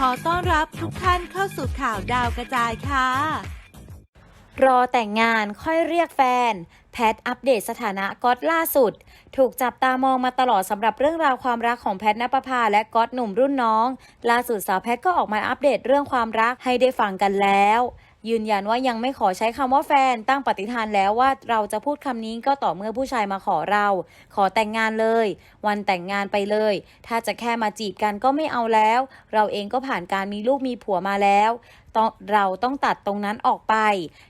ขอต้อนรับทุกท่านเข้าสู่ข่าวดาวกระจายค่ะ รอแต่งงานค่อยเรียกแฟน แพทอัปเดตสถานะก๊อตล่าสุด ถูกจับตามองมาตลอดสำหรับเรื่องราวความรักของแพทณปภาและก๊อตหนุ่มรุ่นน้อง ล่าสุดสาวแพทก็ออกมาอัปเดตเรื่องความรักให้ได้ฟังกันแล้ว ยืนยันว่ายังไม่ขอใช้คำว่าแฟน ตั้งปฏิฐานแล้วว่าเราจะพูดคำนี้ก็ต่อเมื่อผู้ชายมาขอเรา ขอแต่งงานเลย วันแต่งงานไปเลย ถ้าจะแค่มาจีบกันก็ไม่เอาแล้ว เราเองก็ผ่านการมีลูกมีผัวมาแล้ว เราต้องตัดตรงนั้นออกไป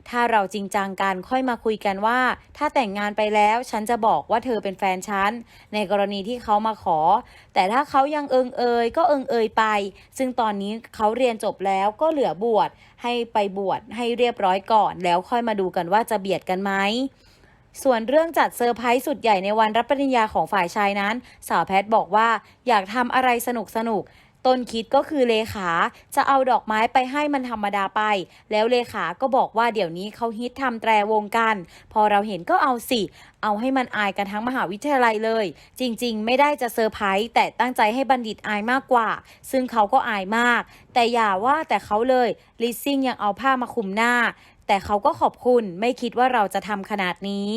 ถ้าเราจริงจังกันค่อยมาคุยกันว่า ถ้าแต่งงานไปแล้วฉันจะบอกว่าเธอเป็นแฟนฉัน ในกรณีที่เขามาขอ แต่ถ้าเขายังเอิงเอยก็เอิงเอยไป ซึ่งตอนนี้เขาเรียนจบแล้วก็เหลือบวชให้ไปบวชให้เรียบร้อยก่อน แล้วค่อยมาดูกันว่าจะเบียดกันไหมส่วนเรื่องจัดเซอร์ไพรส์สุดใหญ่ในวันรับปริญญาของฝ่ายชายนั้น สาวแพทบอกว่าอยากทำอะไรสนุกสนุก ต้นคิดก็คือเลขาจะเอาดอกไม้ไปให้มันธรรมดาไป แล้วเลขาก็บอกว่าเดี๋ยวนี้เขาฮิตทำแตรวงกัน พอเราเห็นก็เอาสิ เอาให้มันอายกันทั้งมหาวิทยาลัยเลย จริงๆ ไม่ได้จะเซอร์ไพรส์แต่ตั้งใจให้บัณฑิตอายมากกว่า ซึ่งเขาก็อายมาก แต่อย่าว่าแต่เขาเลยลิซซิ่งยังเอาผ้ามาคลุมหน้า แต่เขาก็ขอบคุณไม่คิดว่าเราจะทำขนาดนี้